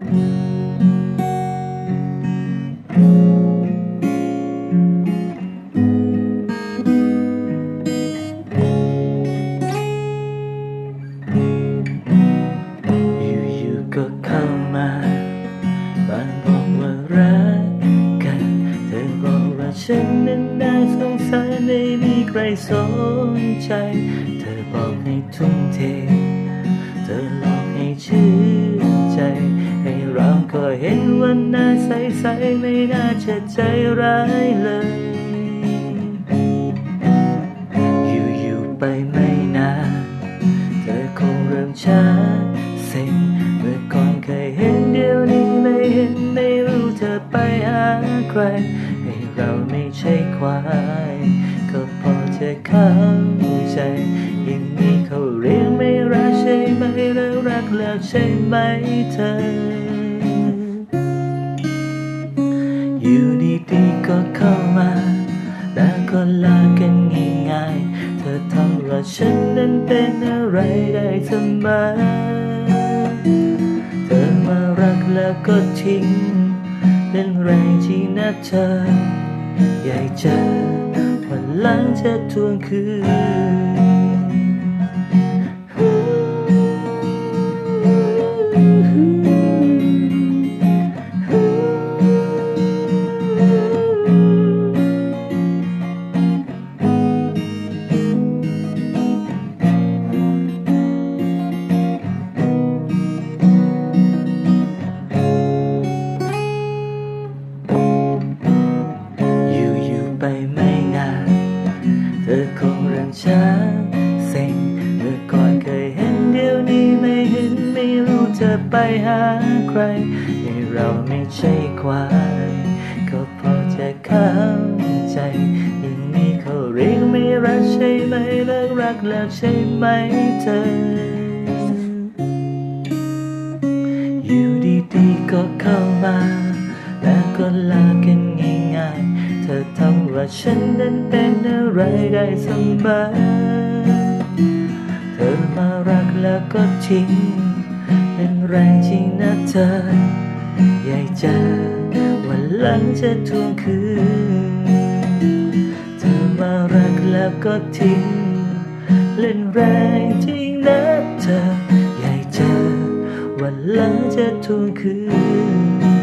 อยู่ๆก็เข้ามาบางบอกว่ารักกัน เธอบอกว่าฉันนั้นน่าสงสารไม่มีใครสนใจ เธอบอกให้ทุ่มเท เห็นว่าน่าใสๆไม่น่าจะใจร้ายเลย อยู่ๆไปไม่นานเธอคงเริ่มช้าเซ็งเมื่อก่อนเคยเห็นเดี๋ยวนี้ไม่เห็นไม่รู้เธอไปหาใคร ให้เราไม่ใช่ควาย ก็พอจะเข้าใจอย่างนี้เขาเรียกไม่รักใช่ไหมแล้วรักแล้วใช่ไหมเธอ แล้วก็ลากันง่ายๆ เธอทำว่าฉันนั้นเป็นอะไรได้ทำไม เธอมารักแล้วก็ทิ้งเล่นแรงที่นะเธอ อยากเจอวันหลังจะทวงคืน เธอคงเริ่มช้าเซ็งเมื่อก่อนเคยเห็นเดี๋ยวนี้ไม่เห็นไม่รู้เธอไปหาใครให้เราไม่ใช่ควายก็พอจะเข้าใจอย่างนี้เขาเรียกไม่รักใช่ไหมเลิกรักแล้วใช่ไหมเธอ อยู่ดีๆก็เข้ามา แล้วก็ลากันง่ายๆ เธอทำว่าฉันนั้นเป็นอะไรได้เสมอเธอมารักแล้วก็ทิ้งเป็นแรงจริงนะเธอ อยากจะวันหลังจะทวงคืน เธอมารักแล้วก็ทิ้ง เล่นแรงจริงนะเธอ อยากจอวันหลังจะทวงคืน